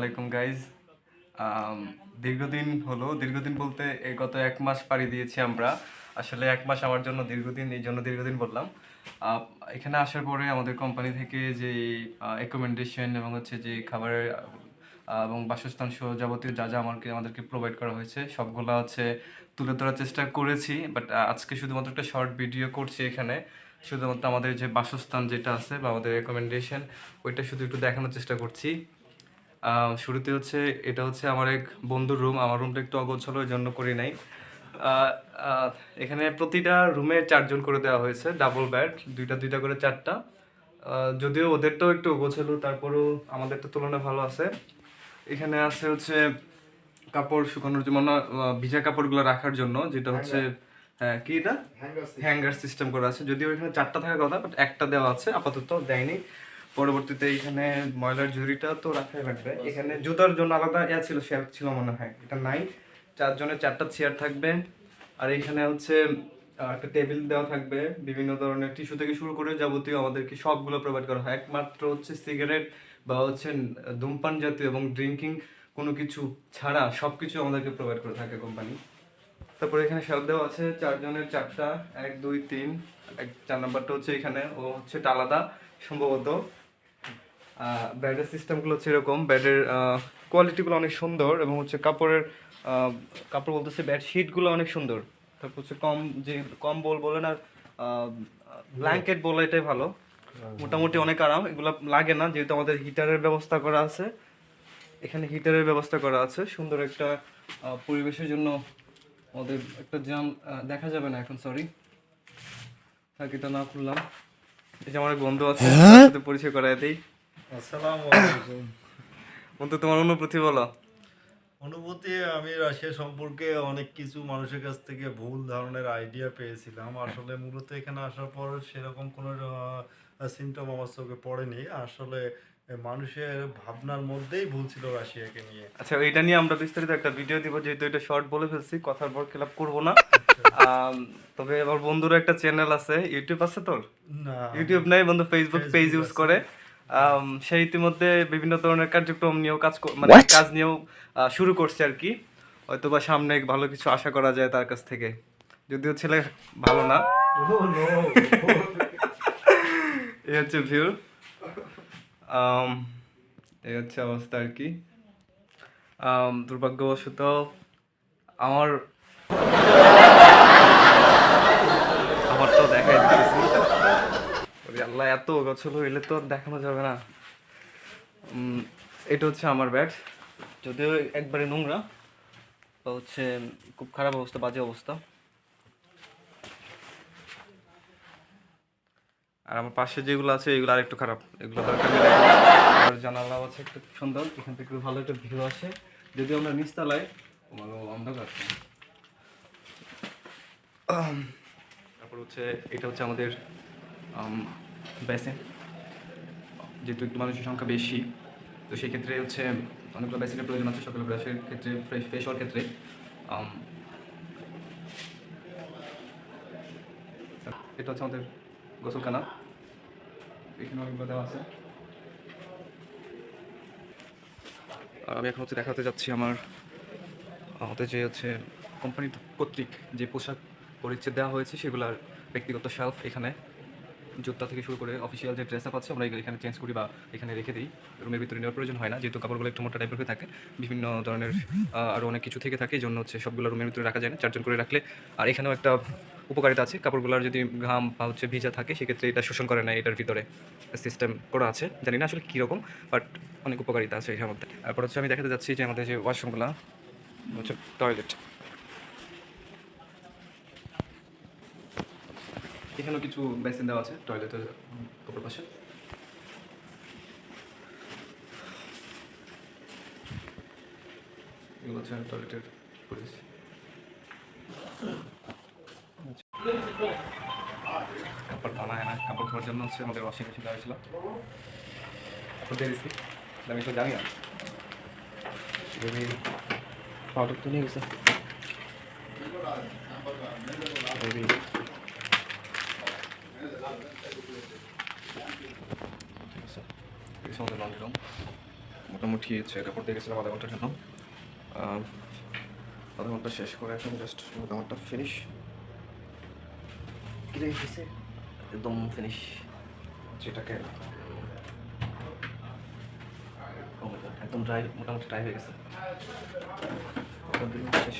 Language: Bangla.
আলাইকুম গাইজ দীর্ঘদিন হলো, দীর্ঘদিন বলতে এই গত এক মাস পাড়ি দিয়েছি আমরা। আসলে এক মাস আমার জন্য দীর্ঘদিন, এই জন্য দীর্ঘদিন বললাম। এখানে আসার পরে আমাদের কোম্পানি থেকে যে রেকমেন্ডেশন এবং হচ্ছে যে খাবারের এবং বাসস্থান সহ যাবতীয় যা যা আমাকে, আমাদেরকে প্রোভাইড করা হয়েছে, সবগুলো হচ্ছে তুলে ধরার চেষ্টা করেছি। বাট আজকে শুধুমাত্র একটা শর্ট ভিডিও করছি এখানে। শুধুমাত্র আমাদের যে বাসস্থান যেটা আছে বা আমাদের রেকমেন্ডেশন ওইটা শুধু একটু দেখানোর চেষ্টা করছি। শুরুতে হচ্ছে এটা হচ্ছে আমার এক বন্ধুর রুম আমার রুমটা একটু অগোছালো ওই জন্য করি নাই। এখানে প্রতিটা রুমে চারজন করে দেওয়া হয়েছে ডাবল বেড দুইটা দুইটা করে চারটা। যদিও ওদেরটাও একটু গোছালো তারপরেও আমাদের তো তুলনায় ভালো আছে। এখানে আছে হচ্ছে কাপড় শুকানোর জন্য মানে, ভিজা কাপড়গুলো রাখার জন্য যেটা হচ্ছে হ্যাঁ কি এটা? হ্যাঙ্গার সিস্টেম করা আছে। যদিও এখানে চারটা থাকার কথা বাট একটা দেওয়া আছে আপাতত দেয়নি। পরবর্তীতে এখানে ময়লার ঝুড়িটা তো রাখাই লাগবে। এখানে জুতার জন্য আলাদা ইয়া ছিল শেলফ ছিল মনে হয়। এটা নাই। চারজনের চারটা চেয়ার থাকবে। আর এখানে হচ্ছে একটা টেবিল দেওয়া থাকবে। বিভিন্ন ধরনের টিস্যু থেকে শুরু করে যাবতীয় আমাদেরকে সবগুলো প্রোভাইড করা হয়। একমাত্র হচ্ছে সিগারেট বা হচ্ছে ধূমপান জাতীয় এবং ড্রিঙ্কিং কোনো কিছু ছাড়া সব কিছু আমাদেরকে প্রোভাইড করে থাকে কোম্পানি তারপরে এখানে শেলফ দেওয়া আছে। চারজনের চারটা, এক, দুই, তিন, এক, চার নাম্বারটা হচ্ছে এখানে। ও হচ্ছে আলাদা। সম্ভবত ব্যাডের সিস্টেমগুলো হচ্ছে এরকম। ব্যাডের কোয়ালিটিগুলো অনেক সুন্দর এবং হচ্ছে কাপড়ের কাপড় বলতেছে ব্যাড শিটগুলো অনেক সুন্দর। তারপর হচ্ছে কম যে কম্বল বলেন আর ব্ল্যাঙ্কেট বলে এটাই ভালো। মোটামুটি অনেক আরাম এগুলো লাগে না যেহেতু আমাদের হিটারের ব্যবস্থা করা আছে। এখানে হিটারের ব্যবস্থা করা আছে সুন্দর একটা পরিবেশের জন্য আমাদের একটা জাম দেখা যাবে না এখন সরি থাক এটা না খুললাম। এই যে আমার এক বন্ধু আছে পরিচয় করায় দিই। বন্ধু তোমার অনুভূতি বলো। অনুভূতি আমি রাশিয়া সম্পর্কে অনেক কিছু মানুষের কাছ থেকে ভুল ধারণের আইডিয়া পেয়েছিলাম। আসলে মূলত এখানে আসার পর সেরকম কোনো সিমটম আমার চোখে পড়েনি। আসলে মানুষের ভাবনার মধ্যেই ভুল ছিল রাশিয়াকে নিয়ে। আচ্ছা এটা নিয়ে আমরা বিস্তারিত একটা ভিডিও দিব যেহেতু এটা শর্ট বলে ফেলছি কথার পর ক্লাব করব না। আম, তবে আমার বন্ধুর একটা চ্যানেল আছে ইউটিউব আছে তোর? না। ইউটিউব নাই বন্ধু ফেসবুক পেজ ইউজ করে। সে ইতিমধ্যে বিভিন্ন ধরনের কার্যক্রম নিয়েও কাজ মানে কাজ নিয়েও শুরু করছে আর কি। হয়তো বা সামনে ভালো কিছু আশা করা যায় তার কাছ থেকে। যদিও ছেলে ভালো না। এই হচ্ছে ভিউ এই হচ্ছে অবস্থা আর কি। দুর্ভাগ্যবশত আমার আল্লাহ, এত গছল হইলে তো আর দেখানো যাবে না। এটা হচ্ছে আমার ব্যাট যদিও একবারে নোংরা, বা হচ্ছে খুব খারাপ অবস্থা, বাজে অবস্থা। আর আমার পাশে যেগুলো আছে, এগুলো আরেকটু খারাপ। এগুলো দরকার জানালাও আছে একটু সুন্দর, এখান থেকে ভালো একটা ভিউ আসে। যদি আমরা নিচতলায়, আমারও অন্ধকার। তারপর হচ্ছে, এটা হচ্ছে আমাদের বেসিন, যেহেতু একটু মানুষের সংখ্যা বেশি, তো সেই ক্ষেত্রে হচ্ছে অনেকগুলো বেসিনের প্রয়োজন আছে সকালে ব্রাশের ক্ষেত্রে, ফ্রেশ ফ্রেশ হওয়ার ক্ষেত্রে। এটা হচ্ছে আমাদের গোসলখানা। এখানে অনেকগুলো দেওয়া আছে। আর আমি এখন হচ্ছে দেখাতে যাচ্ছি আমার, আমাদের যে হচ্ছে কোম্পানি কর্তৃক যে পোশাক পরিচ্ছেদ দেওয়া হয়েছে, সেগুলোর ব্যক্তিগত শেলফ এখানে। জুতা থেকে শুরু করে অফিসিয়াল যে ড্রেস আপ আছে, আমরা এখানে চেঞ্জ করি বা এখানে রেখে দিই। রুমের ভিতরে নেওয়ার প্রয়োজন হয় না, যেহেতু কাপড়গুলো একটু মোটা টাইপের হয়ে থাকে, বিভিন্ন ধরনের আরও অনেক কিছু থেকে থাকে, এই জন্য হচ্ছে সবগুলো রুমের ভিতরে রাখা যায় না, চারজন করে রাখলে। আর এখানেও একটা উপকারিতা আছে, কাপড়গুলোর যদি ঘাম বা হচ্ছে ভিজা থাকে, সেক্ষেত্রে এটা শোষণ করে না, এটার ভিতরে সিস্টেম করা আছে। জানি না আসলে কীরকম বাট অনেক উপকারিতা আছে এটার মধ্যে। তারপর হচ্ছে আমি দেখাতে যাচ্ছি যে আমাদের যে ওয়াশরুমগুলো হচ্ছে টয়লেট এখানেও কিছু বেসিন দেওয়া আছে, টয়লেটের উপর পাশে। এগুলো হচ্ছে টয়লেটের পরিবেশ কাপড় ধোয়া হয় না কাপড় ধোয়ার জন্য হচ্ছে আমাদের ওয়াশিং মেশিন দেওয়া হয়েছিল। কাপড় দিয়ে দিচ্ছি আমি তো জানি না। পাউডার তো নিয়ে গেছে Maybe. ঠিক আছে এই হচ্ছে আমাদের। মোটামুটি চেকআপ করতে গেছিলাম আধা ঘণ্টার জন্য আধা ঘণ্টা শেষ করে এখন জাস্ট মোটামুটি ফিনিশ একদম ফিনিশ যেটাকে একদম ড্রাই মোটামুটি ড্রাই হয়ে গেছে। শেষ